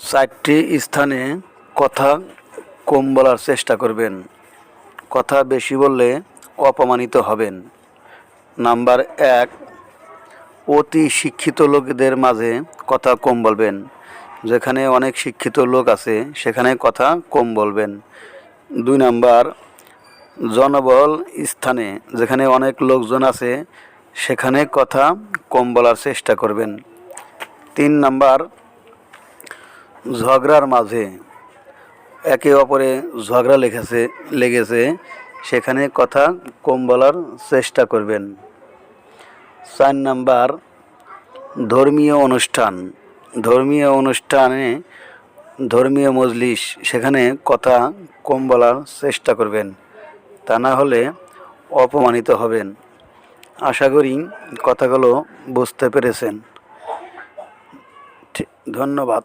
চারটি স্থানে কথা কম বলার চেষ্টা করবেন। কথা বেশি বললে অপমানিত হবেন। নাম্বার এক, অতি শিক্ষিত লোকদের মাঝে কথা কম বলবেন। যেখানে অনেক শিক্ষিত লোক আছে, সেখানে কথা কম বলবেন। দুই নাম্বার জনবল স্থানে যেখানে অনেক লোকজন আছে, সেখানে কথা কম বলার চেষ্টা করবেন। তিন নাম্বার ঝগড়ার মাঝে একে অপরে ঝগড়া লেগেছে লেগেছে, সেখানে কথা কম বলার চেষ্টা করবেন। চার নাম্বার, ধর্মীয় অনুষ্ঠান। ধর্মীয় অনুষ্ঠানে, ধর্মীয় মজলিস, সেখানে কথা কম বলার চেষ্টা করবেন। তা না হলে অপমানিত হবেন। আশা করি কথাগুলো বুঝতে পেরেছেন। ধন্যবাদ।